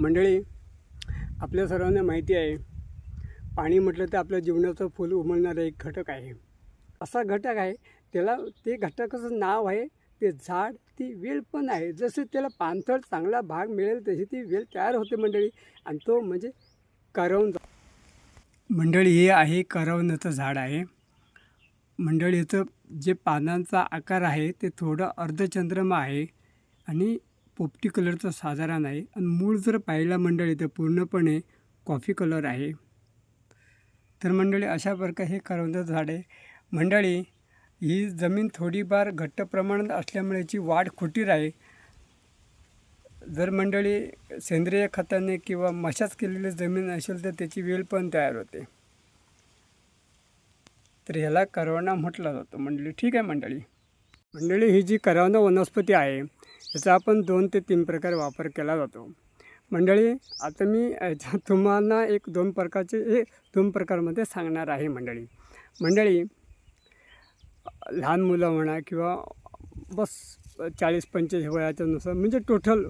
मंडळी आपल्या सर्वांना माहिती आहे पाणी म्हटलं तर आपल्या जीवनाचं फुल उमलणारा एक घटक आहे. असा घटक आहे त्याला ते घटकाचं नाव आहे ते झाड ती वेल पण आहे. जसं त्याला पाणथळ चांगला भाग मिळेल तशी ती वेल तयार होते मंडळी आणि तो म्हणजे करवंद मंडळी हे आहे करवनाचं झाड आहे. मंडळी याचं जे पानांचा आकार आहे ते थोडं अर्धचंद्रमा आहे आणि पोपटी कलरचा साधारण आहे आणि मूळ जर पाहिलं मंडळी तर पूर्णपणे कॉफी कलर आहे. तर मंडळी अशा प्रकारे हे करवंदाचं झाड आहे. मंडळी ही जमीन थोडीफार घट्ट प्रमाणात असल्यामुळे याची वाढ खुटीर आहे जर मंडळी सेंद्रिय खताने किंवा मशाच केलेली जमीन असेल तर त्याची वेल पण तयार होते. तर ह्याला करवणा म्हटला जातो मंडळी. ठीक आहे मंडळी. मंडळी ही जी करवना वनस्पती आहे याचा आपण दोन ते तीन प्रकारे वापर केला जातो. मंडळी आता मी याच्या तुम्हाला एक दोन प्रकारचे हे दोन प्रकारमध्ये सांगणार आहे मंडळी. मंडळी लहान मुलं म्हणा किंवा बस चाळीस पंचेचाळीस वयाच्यानुसार म्हणजे टोटल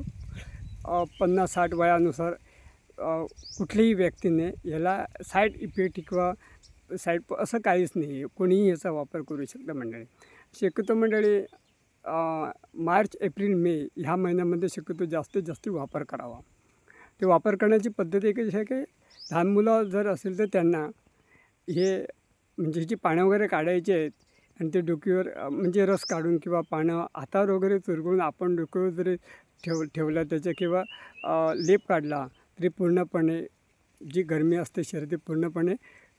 पन्नास साठ वयानुसार कुठलीही कुठल्याही व्यक्तीने याला साईड इफेक्ट किंवा साईड असं काहीच नाही आहे कोणीही याचा वापर करू शकतं मंडळी. शक्यतो मंडळी मार्च एप्रिल मे ह्या महिन्यामध्ये शक्यतो जास्तीत जास्त वापर करावा. ते वापर करण्याची पद्धत एकच आहे की लहान मुलं जर असेल तर त्यांना हे म्हणजे जी पानं वगैरे काढायची आहेत आणि ते डोकीवर म्हणजे रस काढून किंवा पानं हातावर वगैरे चुरगळून आपण डोक्यावर जरी ठेव ठेवला त्याच्या किंवा लेप काढला तरी पूर्णपणे जी गरमी असते शरीर पूर्णपणे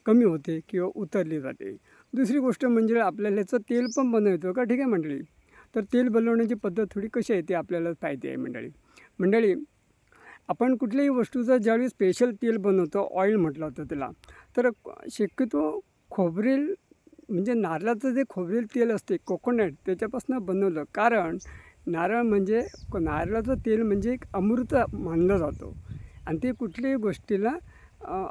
कमी होते किंवा उतरली जाते. दुसरी गोष्ट म्हणजे आपल्याला याचं तेल पण बनवतो का? ठीक आहे मंडळी? तर तेल बनवण्याची पद्धत थोडी कशी आहे ते आपल्याला माहिती आहे मंडळी. मंडळी आपण कुठल्याही वस्तूचं ज्यावेळी स्पेशल तेल बनवतो ऑइल म्हटलं होतं त्याला तर शक्यतो खोबरेल म्हणजे नारळाचं जे खोबरेल तेल असते कोकोनट त्याच्यापासून बनवलं. कारण नारळ म्हणजे नारळाचं तेल म्हणजे एक अमृत मानलं जातो. आणि ते कुठल्याही गोष्टीला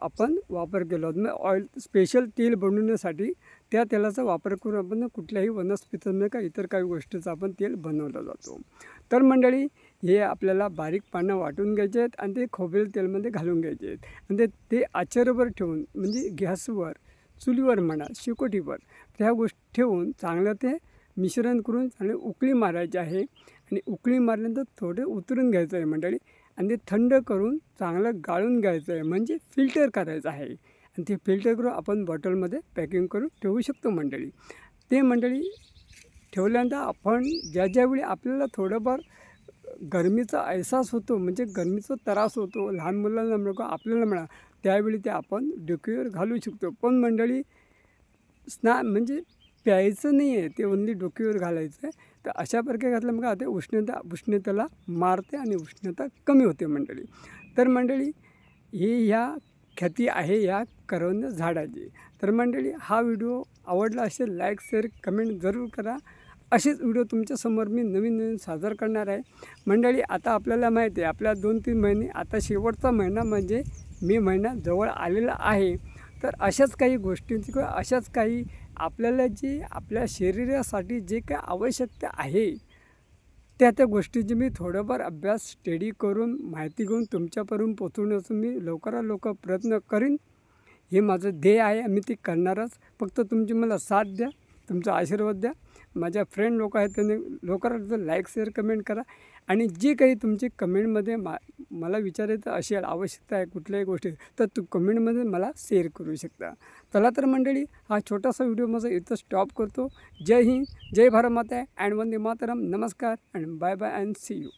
आपण वापर केला होता म्हणजे ऑइल स्पेशल तेल बनवण्यासाठी त्या तेलाचा वापर करून आपण कुठल्याही वनस्पतींना का इतर काही गोष्टीचं आपण तेल बनवलं जातो. तर मंडळी हे आपल्याला बारीक पानं वाटून घ्यायचे आहेत आणि ते खोबरेल तेलमध्ये घालून घ्यायचे आहेत. आणि ते ते आचरवर ठेवून म्हणजे गॅसवर चुलीवर म्हणा शिकोटीवर त्या गोष्टी ठेवून चांगलं ते मिश्रण करून चांगले उकळी मारायची आहे. आणि उकळी मारल्यानंतर थोडे उतरून घ्यायचं आहे मंडळी. आणि ते थंड करून चांगलं गाळून घ्यायचं आहे. म्हणजे फिल्टर करायचं आहे. आणि ते फिल्टर करून आपण बॉटलमध्ये पॅकिंग करून ठेवू शकतो मंडळी. ते मंडळी ठेवल्यानंतर आपण ज्या ज्यावेळी आपल्याला थोडंफार गरमीचा अहसास होतो म्हणजे गरमीचा त्रास होतो लहान मुलांना म्हणा आपल्याला म्हणा त्यावेळी ते आपण डोक्यावर घालू शकतो. पण मंडळी स्ना म्हणजे प्यायचं नाही आहे ते ओनली डोक्यावर घालायचं आहे. तर अशा प्रकारे घातलं मग ते उष्णता उष्णतेला मारते आणि उष्णता कमी होते मंडळी. तर मंडळी ही ह्या ख्याती आहे या करवंद झाडाची. तर मंडळी हा व्हिडिओ आवडला असेल लाईक शेअर कमेंट जरूर करा. असेच व्हिडिओ तुमच्यासमोर मी नवीन नवीन सादर करणार आहे. मंडळी आता आपल्याला माहिती आहे आपल्या दोन तीन महिने आता शेवटचा महिना म्हणजे मे महिना जवळ आलेला आहे. तर अशाच काही गोष्टींची किंवा अशाच काही आपल्याला जी आपल्या शरीरासाठी जे काही आवश्यकता आहे त्या त्या गोष्टीची मी थोडंफार अभ्यास स्टडी करून माहिती घेऊन तुमच्यापर्यंत पोचवण्याचा मी लवकरात लवकर प्रयत्न करीन. हे माझं ध्येय आहे मी ते करणारच. फक्त तुमची मला साथ द्या. तुमचा आशीर्वाद द्या. माझ्या फ्रेंड लोक आहेत त्यांनी लवकरात लवकर लाईक शेअर कमेंट करा. आणि जे काही तुमची कमेंटमध्ये मा मला विचारायचं असेल आवश्यकता आहे कुठल्याही गोष्टी तर तू कमेंटमध्ये मला शेअर करू शकता. चला तर मंडळी हा छोटासा व्हिडिओ माझा इथं स्टॉप करतो. जय हिंद जय भारत माता. अँड वंदे मातरम. नमस्कार. And bye bye and see you